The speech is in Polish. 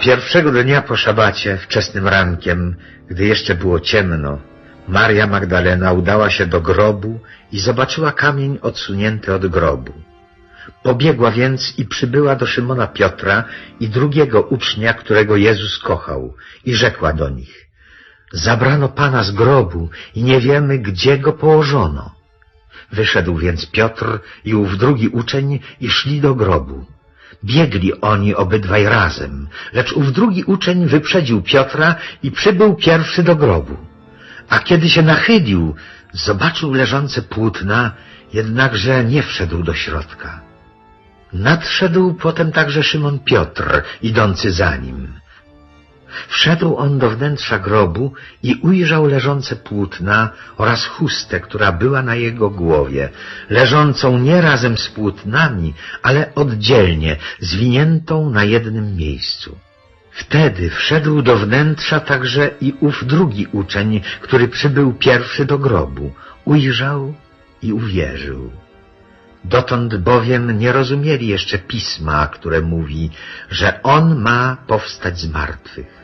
Pierwszego dnia po szabacie, wczesnym rankiem, gdy jeszcze było ciemno, Maria Magdalena udała się do grobu i zobaczyła kamień odsunięty od grobu. Pobiegła więc i przybyła do Szymona Piotra i drugiego ucznia, którego Jezus kochał, i rzekła do nich, zabrano Pana z grobu i nie wiemy, gdzie go położono. Wyszedł więc Piotr i ów drugi uczeń i szli do grobu. Biegli oni obydwaj razem, lecz ów drugi uczeń wyprzedził Piotra i przybył pierwszy do grobu. A kiedy się nachylił, zobaczył leżące płótna, jednakże nie wszedł do środka. Nadszedł potem także Szymon Piotr, idący za nim. Wszedł on do wnętrza grobu i ujrzał leżące płótna oraz chustę, która była na jego głowie, leżącą nie razem z płótnami, ale oddzielnie, zwiniętą na jednym miejscu. Wtedy wszedł do wnętrza także i ów drugi uczeń, który przybył pierwszy do grobu. Ujrzał i uwierzył. Dotąd bowiem nie rozumieli jeszcze pisma, które mówi, że On ma powstać z martwych.